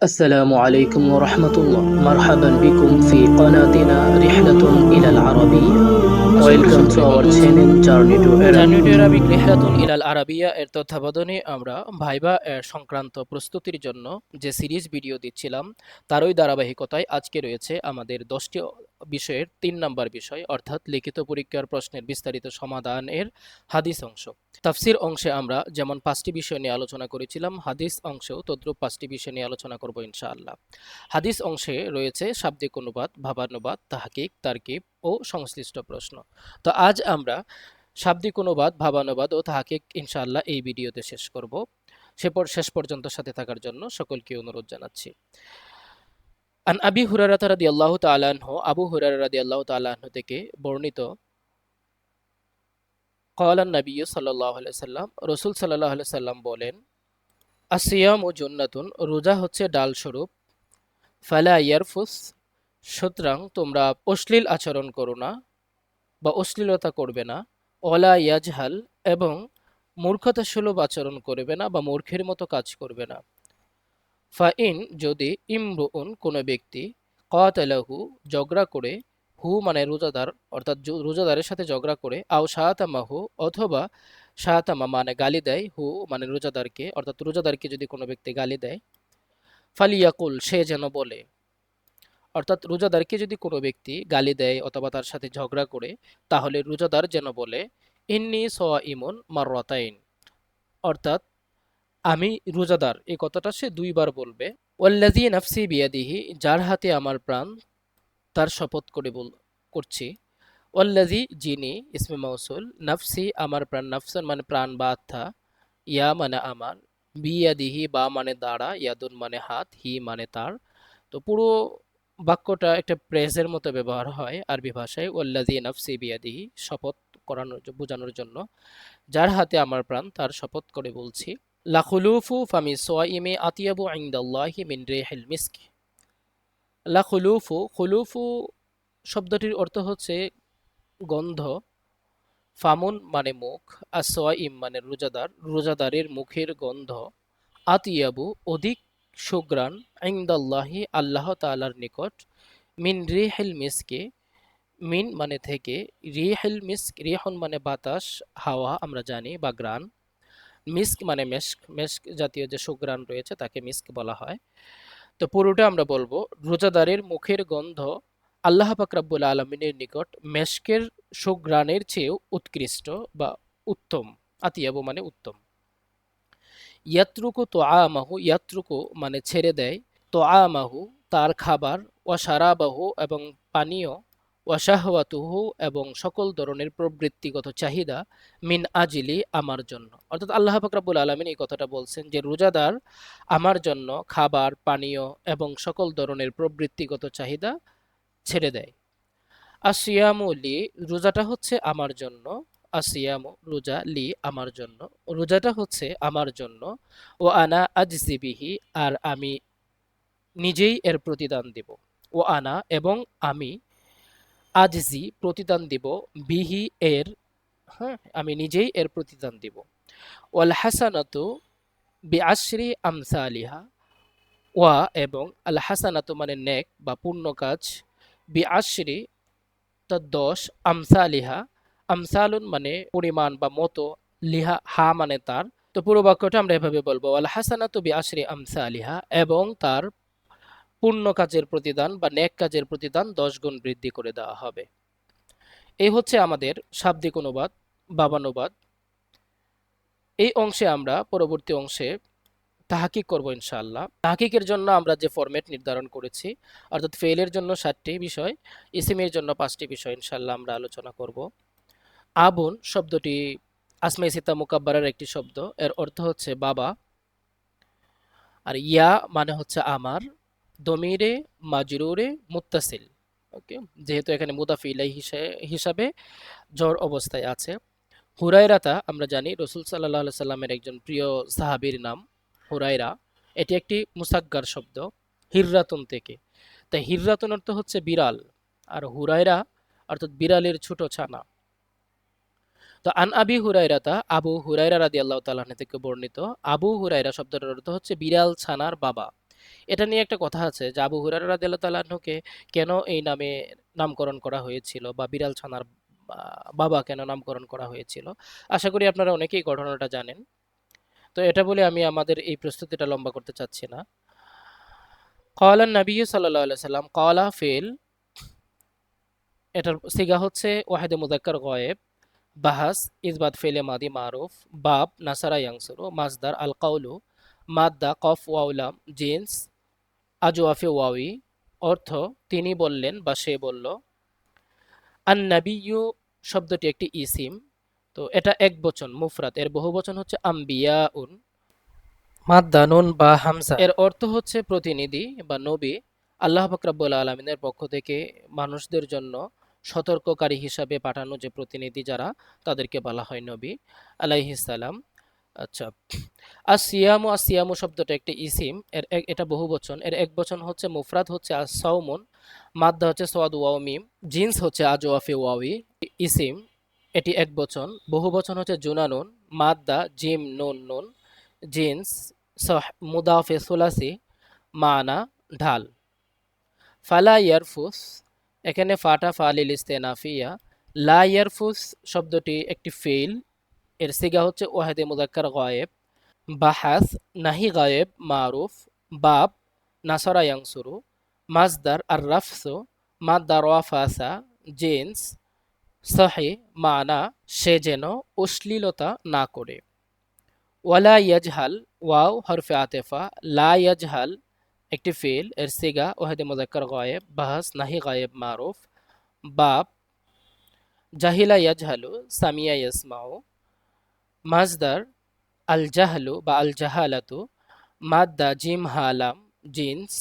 السلام عليكم ورحمة الله مرحبا بكم في قناتنا رحلة إلى العربية Welcome to our channel Journey to Arabic January Arabic রেহলাতুন ইলাল আরাবিয়া এর তত্ত্বাবধানে আমরা ভাইবা এর সংক্রান্ত প্রস্তুতির জন্য যে সিরিজ ভিডিও দিচ্ছিলাম তারই ধারাবাহিকতায় আজকে রয়েছে আমাদের দশটি বিষয়ের তিন নম্বর বিষয়, অর্থাৎ লিখিত পরীক্ষার প্রশ্নের বিস্তারিত সমাধানের হাদিস অংশ। তাফসির অংশে আমরা যেমন পাঁচটি বিষয় নিয়ে আলোচনা করেছিলাম, হাদিস অংশেও তদ্রুপ পাঁচটি বিষয় নিয়ে আলোচনা করব ইনশাআল্লাহ। হাদিস অংশে রয়েছে শাব্দিক অনুবাদ, ভাবানুবাদ, তাহাকিক, তার্কিব ও সংশ্লিষ্ট প্রশ্ন। তো আজ আমরা শাব্দিক অনুবাদ, ভাবানুবাদ ও তাহাকিক ইনশাআল্লাহ এই ভিডিওতে শেষ করব। সে পর, শেষ পর্যন্ত সাথে থাকার জন্য সকলকে অনুরোধ জানাচ্ছি। আন আবি হুরারাত রাদি আল্লাহ তালাহ আবু হুরার রাদি আল্লাহ তালাহ থেকে বর্ণিত কলান নবী সাল্লাহ সাল্লাম, রসুল সাল্লাহ সাল্লাম বলেন, আসিয়াম ও জন্নাতুন, রোজা হচ্ছে ডাল স্বরূপ ফালা ইয়ারফুস, সুতরাং তোমরা অশ্লীল আচরণ করো না বা অশ্লীলতা করবে না। অলা ইয়াজহাল, এবং মূর্খতাসুলভ আচরণ করবে না বা মূর্খের মতো কাজ করবে না। ফাইন যদি ইমরুউন কোনো ব্যক্তি কাতালাহু ঝগড়া করে, হু মানে রোজাদার, অর্থাৎ রোজাদারের সাথে ঝগড়া করে, আও শাহাতামাহু অথবা শাহাতামা মানে গালি দেয়, হু মানে রোজাদারকে, অর্থাৎ রোজাদারকে যদি কোনো ব্যক্তি গালি দেয়, ফালিয়াকুল সে যেন বলে। অর্থাৎ রোজাদারকে যদি কোনো ব্যক্তি গালি দেয় অথবা তার সাথে ঝগড়া করে, তাহলে রোজাদার যেন বলে, ইন্নি সোয়া ইমন মাররাতাইন। অর্থাৎ আমি রোজাদার এই কথাটা সে দুইবার বলবে। ওয়াল্লাজি নাফসি বিয়াদিহি, যার হাতে আমার প্রাণ, তার শপথ করে বল, করছি। ওয়াল্লাজি যিনি ইসমে মৌসুল নাফসি আমার প্রাণ, নাফসান মানে প্রাণ বা আত্মা, ইয়া মানে আমার, বিয়াদিহি বা মানে দাঁড়া ইয়াদুন মানে হাত, হি মানে তার। তো পুরো বাক্যটা একটা প্রেজের মতো ব্যবহার হয় আরবি ভাষায় ওয়াল্লাজি নাফসি বিয়াদিহি, শপথ করানোর বোঝানোর জন্য। যার হাতে আমার প্রাণ, তার শপথ করে বলছি। লাখুলুফু ফামি সোয়াইমে আতিয়াবু ইনদাল্লাহি মিন রেহিল মিস্ক। লাখুলুফু খুলুফু শব্দটির অর্থ হচ্ছে গন্ধ, ফামুন মানে মুখ, আর সোয়াইম মানে রোজাদার, রোজাদারের মুখের গন্ধ। আতিয়াবু অধিক সুগ্রাণ ইনদাল্লাহি আল্লাহ তালার নিকট মিন রিহিল মিসকে। মিন মানে থেকে, রিহিল মিস্ক, রিহন মানে বাতাস, হাওয়া আমরা জানি বা গ্রান মিস্ক মানে মেস্ক মেস্ক জাতীয় যে সুগ্রাণ রয়েছে তাকে মিস্ক বলা হয়। তো পুরোটা আমরা বলব, রোজাদারের মুখের গন্ধ আল্লাহ পাক রাব্বুল আলমিনের নিকট মেস্কের সুগ্রাণের চেয়েও উৎকৃষ্ট বা উত্তম, আতিয়াবু মানে উত্তম। ইয়াত্রুকু তো আমাহু ইয়াত্রুকু মানে ছেড়ে দেয় তো আমাহু তার খাবার ও সারাবাহু এবং পানীয় ওয়াশাহওয়াতুহু এবং সকল ধরনের প্রবৃত্তিগত চাহিদা মিন আজিলি আমার জন্য। অর্থাৎ আল্লাহ ফাকরাবুল আলমিন এই কথাটা বলছেন যে, রোজাদার আমার জন্য খাবার, পানীয় এবং সকল ধরনের প্রবৃত্তিগত চাহিদা ছেড়ে দেয়। আসিয়ামু লি, রোজাটা হচ্ছে আমার জন্য। আসিয়ামু রোজা লি আমার জন্য। রোজাটা হচ্ছে আমার জন্য। ও আনা আজজিবিহি আর আমি নিজেই এর প্রতিদান দিব। ও আনা এবং আমি আজজি প্রতিদান দিব, বিহি এর হ্যাঁ আমি নিজেই এর প্রতিদান দিব। ওয়াল হাসানাতু বি আশরি আমসালিহা, ওয়া এবং আল হাসানাতু মানে নেক বা পূর্ণ কাজ বি আশরি তা দশ আমসা আমসালিহা, আমসালুন মানে পরিমাণ বা মতো, লিহা, হা মানে তার। তো পুরো বাক্যটা আমরা এভাবে বলব। আল হাসানাতু বি আশরি আমসালিহা এবং তার পূর্ণ কাজের প্রতিদান বা ন্যাক কাজের প্রতিদান দশ গুণ বৃদ্ধি করে দেওয়া হবে। এই হচ্ছে আমাদের শাব্দিক অনুবাদ, বাবানুবাদ। এই অংশে আমরা পরবর্তী অংশে তাহাকিক করব ইনশাআল্লাহ। তাহাকিকের জন্য আমরা যে ফরম্যাট নির্ধারণ করেছি, অর্থাৎ ফেলের জন্য সাতটি বিষয় ইসিমের জন্য পাঁচটি বিষয় ইনশাআল্লাহ আমরা আলোচনা করব। আবুন শব্দটি আসমাই সিতা মুকাব্বারের একটি শব্দ, এর অর্থ হচ্ছে বাবা। আর ইয়া মানে হচ্ছে আমার দমিরে মাজরুরে মুত্তাসিল। ওকে? যেহেতু এখানে মুদাফিলাই হিসাবে জ্বর অবস্থায় আছে। হুরাইরাতা আমরা জানি রসুল সাল্লাহ সাল্লামের একজন প্রিয় সাহাবীর নাম হুরাইরা এটি একটি মুসাগ্গার শব্দ, হিররাতুন থেকে। তাই হিররাতুন অর্থ হচ্ছে বিড়াল, আর হুরাইরা অর্থাৎ বিড়ালের ছোট ছানা। তো আন আবি হুরাইরাতা আবু হুরাইরা রাদি আল্লাহ তালাহ থেকে বর্ণিত। আবু হুরাইরা শব্দটার অর্থ হচ্ছে বিড়াল ছানার বাবা। এটা নিয়ে একটা কথা আছে। যে আবু হুরায়রা রাদিয়াল্লাহু কেন এই নামে নামকরণ করা হয়েছিল বা বিড়াল ছানার বাবা কেন নামকরণ করা হয়েছিল? আশা করি আপনারা অনেকেই ঘটনাটা জানেন। তো এটা বলে আমি আমাদের এই প্রস্তুতিটা লম্বা করতে চাচ্ছি না। কলা নবী সাল্লাম কলা ফেল, এটার সিগা হচ্ছে ওয়াহেদে মুদাক্কার গয়েব, বাহাস, ইসবাত ফেলে মাদি মারুফ বাব নাসারা ইয়াংসুরু মাজদার আল কাউলু মাদ্দা, কফ ওয়াউলাম জিন্স আজওয়াফে ওয়াউই অর্থ তিনি বললেন বা সে বলল আন নাবিয়ু শব্দটি একটি ইসিম তো এটা এক বচন মুফরাত এর বহু বচন হচ্ছে আম্বিয়া উন মাদ্দা নুন বা হামসা এর অর্থ হচ্ছে প্রতিনিধি বা নবী আল্লাহ ফাকরাবুল আলমিনের পক্ষ থেকে মানুষদের জন্য সতর্ককারী হিসাবে পাঠানো যে প্রতিনিধি যারা তাদেরকে বলা হয় নবী আলাইহিসালাম আচ্ছা। আসিয়ামু আসিয়ামু শব্দটা একটি ইসিম। এর এটা বহু বচন। এর এক বচন হচ্ছে মুফরাদ, হচ্ছে আসৌমুন মাদ্দা হচ্ছে সোয়াদ ওয়াও মিম। জিন্স হচ্ছে আজওয়াফি ওয়াওই। ইসিম, এটি এক বচন। বহু বচন হচ্ছে জুনানুন। মাদ্দা, জিম, নুন নুন। জিন্স মুদাফে সুলাসি। মানা, ঢাল। ফালা ইয়ারফুস, এখানে ফাটা ফালিল ইস্তেনাফিয়া। লা ইয়ারফুস শব্দটি একটি ফেল এর সিগা হচ্ছে ওয়াহেদে মুদাক্কার গায়েব বাহাস নাহি গায়েব মারুফ বাব নাসরা ইয়াংসুরু মাজদার আর রাফসু মাদ্দার ওয়াফাসা জেন্স সহি মানা সে যেন অশ্লীলতা না করে ওয়ালা ইয়াজহাল ওয়াও হরফে আতেফা লা ইয়াজহাল একটি ফেল এর সিগা ওয়াহেদে মুজাক্কার গায়েব বাহাস নাহি গায়েব মারুফ বাব জাহিলা ইয়াজহালু সামিয়া ইয়াসমাউ মাজদার আল জাহলু বা আল জাহালাতু মাদ্দা, জিম, হালাম, জিন্স,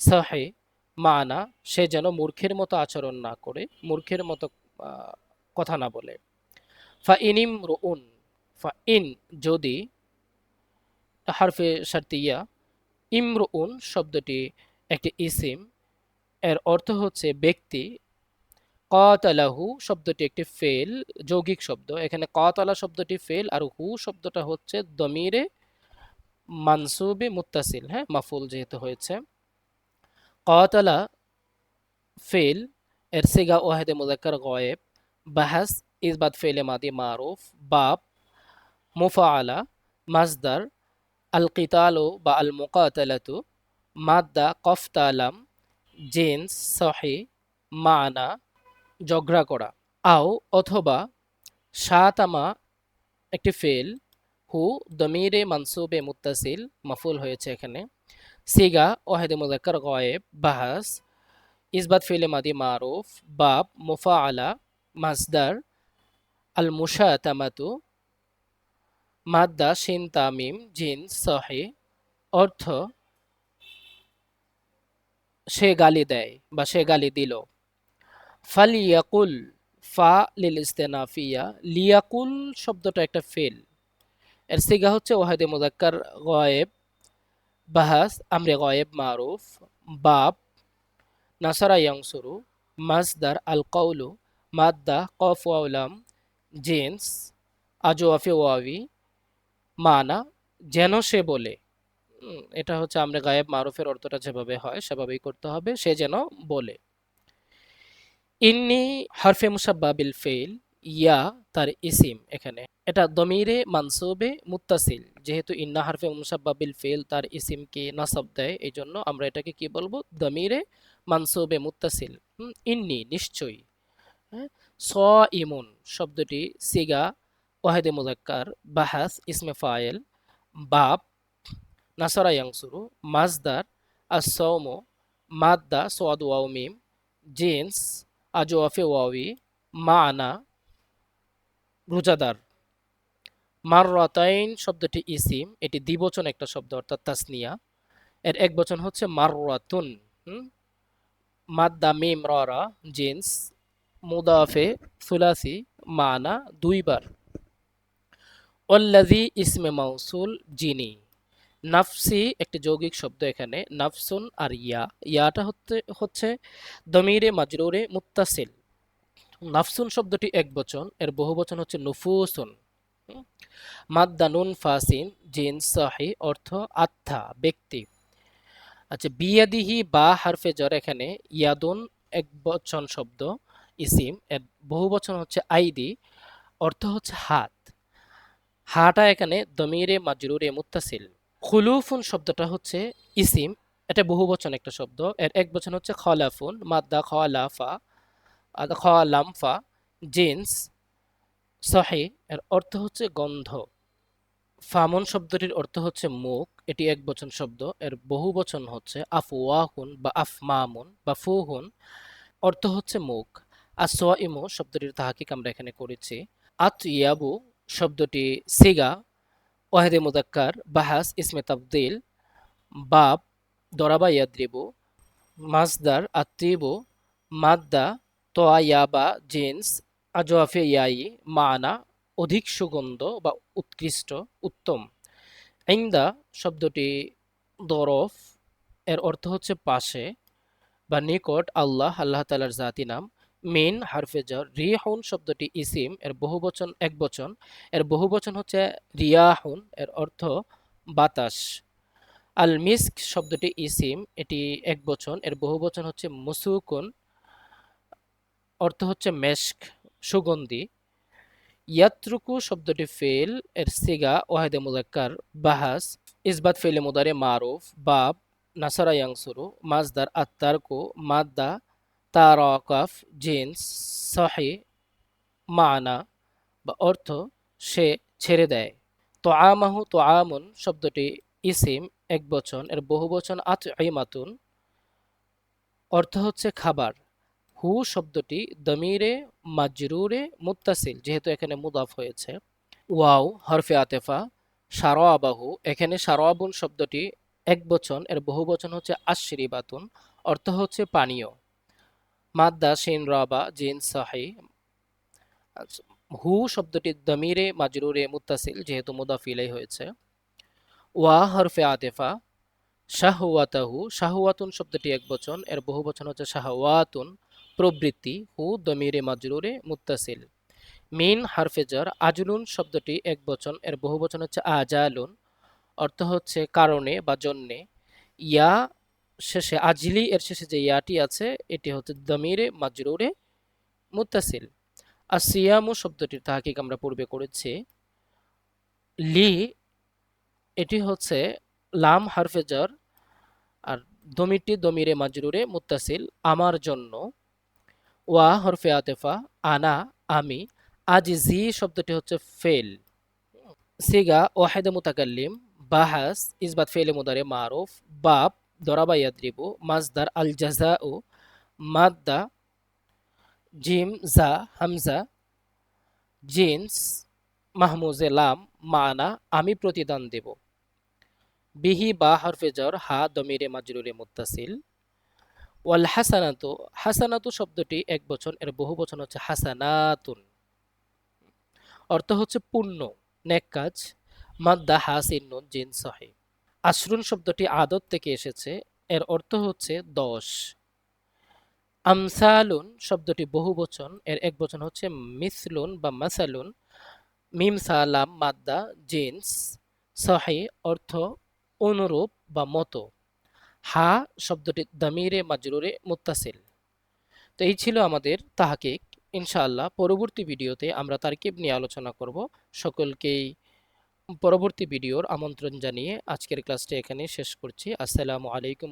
সহে, মানা, সে যেন মূর্খের মতো আচরণ না করে, মূর্খের মতো কথা না বলে। ফা ইনিম রুউন ফা ইন যদি হারফে শার্তিয়া ইমরুউন শব্দটি একটি ইসিম, এর অর্থ হচ্ছে ব্যক্তি কতালাহু শব্দটি একটি ফেল, যৌগিক শব্দ। এখানে কতলা শব্দটি ফেল আর হু শব্দটা হচ্ছে দমিরে মানসুবে মুত্তাসিল হ্যাঁ মাফুল যেহেতু হয়েছে। কতলা ফেল, এর সিগা ওয়াহেদে মুজাক্কার গয়েব। বাহাস, ইসবাত ফেলে মাদি মারুফ। বাব মুফাআলা মাজদার আল কিতালু বা আল মুকাতালাতু মাদ্দা, কফতালাম, জিন্স, সহি, মানা ঝগড়া করা। আও অথবা সাতামা, একটি ফেল, হু দমিরে মানসুবে মুত্তাসিল, মাফুল হয়েছে এখানে। সিগা, ওয়াহেদে মুজাক্কার গয়েব, বাহাস, ইসবাত ফিলে মাদি, মারুফ, বাব, মুফাআলা মাজদার আল মুশাতামাতু মাদ্দা, শিন, তামিম, জিন, সহে, অর্থ সে গালি দেয় বা সে গালি দিল। ফালিয়াকুল ফা লিল ইস্তেনাফিয়া লিয়াকুল শব্দটা একটা ফেল। এর সিগা হচ্ছে ওয়াহেদে মুজাক্কার গয়েব, বাহাস, আমরে গয়েব, মারুফ, বাব, নাসারা ইয়াংসুরু মাজদার আল কৌলু মাদ্দা, কফ ওয়াউলাম জিন্স, আজওয়াফে ওয়াবি মানা, যেন সে বলে। এটা হচ্ছে আমরা গায়েব, মারুফের অর্থটা যেভাবে হয়, সেভাবেই করতে হবে, সে যেন বলে। ইন্নি হরফে মুসাব্বা বিল ফেল ইয়া তার ইসিম এখানে। এটা দমিরে মানসুবে মুত্তাসিল যেহেতু ইন্না হরফে মুসাব্বা বিল ফেল তার ইসিমকে নাসাব দেয় এই জন্য আমরা এটাকে কি বলব? দমিরে মানসুবে মুত্তাসিল। হুম, ইন্নি নিশ্চয়ই। হ্যাঁ স ইমুন শব্দটি সিগা ওয়াহেদে মুজাক্কার বাহাস ইসমে ফায়েল বাব নাসারা ইয়াংসুরু মাজদার আসৌমো মাদ্দা সোয়াদ ওয়াও মিম জিন্স আজওয়াফে মা আনা রোজাদার। মাররাতাইন শব্দটি ইসিম, এটি দ্বিবচন একটা শব্দ অর্থাৎ তাসনিয়া। এর এক বচন হচ্ছে মাররাতুন, হুম? মাদ্দা মিম ররা, জিন্স, মুদাফে, সুলাসি, মানা, দুইবার। অল্লাজি ইসমে মাউসুল যিনি নাফসি একটি যৌগিক শব্দ এখানে, নাফসুন আর ইয়া। ইয়াটা হচ্ছে হচ্ছে দমিরে মাজরুরে মুত্তাসিল। নাফসুন শব্দটি এক বচন, এর বহু বচন হচ্ছে নুফুসুন। হুম? মাদ্দা নুন ফাসিন, জিন সাহি, অর্থ আত্মা, ব্যক্তি। আচ্ছা বিয়াদিহি বা হারফে জর এখানে, ইয়াদুন এক বচন শব্দ, ইসিম, এর বহু বচন হচ্ছে আইদি, অর্থ হচ্ছে হাত। হাটা এখানে দমিরে মাজরুরে মুত্তাসিল। খুলুফুন শব্দটা হচ্ছে ইসিম। এটা বহু বচন একটা শব্দ। এর এক বচন হচ্ছে খলাফুন, মাদ্দা খলাফা খলামফা, জিন্স, সহে। এর অর্থ হচ্ছে গন্ধ। ফামন শব্দটির অর্থ হচ্ছে মুখ। এটি এক বচন শব্দ। এর বহু বচন হচ্ছে আফওয়াহুন বা আফমামুন বা ফুহুন। অর্থ হচ্ছে মুখ। আসোয়া ইমো শব্দটির তাহাকিক আমরা এখানে করেছি। আত ইয়াবু শব্দটি সিগা। ওয়াহেদে মুদাক্কার, বাহাস, ইসমে তাবদিল, বাব দরাবা ইয়াদ্রিবু মাজদার আত্রিবু, মাদ্দা তোয়া ইয়াবা জিন্স আজোয়াফে ইয়াই, মানা, অধিক সুগন্ধ বা উৎকৃষ্ট, উত্তম। ইন্দা শব্দটি দরফ, এর অর্থ হচ্ছে পাশে বা নিকট আল্লাহ আল্লাহ তালার জাতি নাম। মিন হারফেজর রিয়াহুন শব্দটি ইসিম, এর বহুবচন এক বচন। এর বহুবচন হচ্ছে রিয়াহুন, এর অর্থ বাতাস। আল মিস্ক শব্দটি ইসিম, এটি এক বচন। এর বহুবচন হচ্ছে মুসুকুন, অর্থ হচ্ছে মেস্ক সুগন্ধি। ইয়াত্রুকু শব্দটি ফেল, এর সিগা, ওয়াহেদে মুজাক্কার, বাহাস, ইসবাত ফেলে মুদারে, মারুফ, বাব, নাসারা ইয়াংসুরু, মাজদার, আত্তারকু, মাদ্দা তারাকাফ, জিন্স, সহি, মানা বা অর্থ সে ছেড়ে দেয়। তো আমাহু তো আমুন শব্দটি ইসিম, এক বচন, এর বহু বচন আত ইমাতুন অর্থ হচ্ছে খাবার। হু শব্দটি দমিরে, মাজরুরে, মুত্তাসিল, যেহেতু এখানে মুদাফ হয়েছে। ওয়াও, হরফে আতেফা সারোয়াবাহু এখানে সারোয়াবুন শব্দটি এক বচন, এর বহু বচন হচ্ছে আশ্রিবাতুন, অর্থ হচ্ছে পানীয়। মাদ্দা শিন রাবা জিন সাহি। আচ্ছা, হু শব্দটি দমিরে মাজরুরে মুত্তাসিল যেহেতু মুদাফিলাই হয়েছে। ওয়া হরফে আতেফা শাহওয়াতাহু শাহওয়াতুন শব্দটি এক বচন এর বহু বচন হচ্ছে শাহওয়াতুন প্রবৃত্তি হু দমিরে মাজরুরে মুত্তাসিল। মিন হারফেজর আজলুন শব্দটি এক বচন এর বহু বচন হচ্ছে আজালুন অর্থ হচ্ছে কারণে বা জন্যে। ইয়া শেষে আজলি, এর শেষে যে ইয়াটি আছে, এটি হচ্ছে দমিরে মাজরুরে মুত্তাসিল আর সিয়ামু শব্দটির তাহাকিক আমরা পূর্বে করেছি। লি, এটি হচ্ছে লাম হারফেজর আর দমিরটি দমিরে মাজরুরে মুত্তাসিল আমার জন্য। ওয়া হরফে আতেফা, আনা, আমি। আজ জি শব্দটি হচ্ছে ফেল। সিগা, ওয়াহেদে মুতাকাল্লিম, বাহাস, ইসবাত ফেলে মুদারে মারুফ বাব দরাবা ইয়াদ্রিবু মাজদার আল জাজা ও মাদ্দা, জিম জা, হামজা, জিন্স, মাহমুজে লাম, মানা, আমি প্রতিদান দেব। বিহি বা হরফে জর, হা, দমিরে মাজরুরে মুত্তাসিল। ওয়াল হাসানাতু হাসানাতু শব্দটি এক বচন, এর বহু বচন হচ্ছে হাসানাতুন। অর্থ হচ্ছে পূর্ণ নেক কাজ, মাদ্দা, হাসিন জিন, সহে। আশরুন শব্দটি আদত থেকে এসেছে। এর অর্থ হচ্ছে দশ। আমসালুন শব্দটি বহু বচন। এর এক বচন হচ্ছে মিসলুন বা মাসালুন। মিম, সালাম, মাদ্দা, জিন্স, সহে, অর্থ অনুরূপ বা মতো। হা শব্দটি দামিরে, মাজরুরে, মুত্তাসিল। তো এই ছিল আমাদের তাহাকিক। ইনশাআল্লাহ পরবর্তী ভিডিওতে আমরা তারকিব নিয়ে আলোচনা করব। সকলকেই পরবর্তী ভিডিওর আমন্ত্রণ জানিয়ে আজকের ক্লাসটি এখানে শেষ করছি। আসসালামু আলাইকুম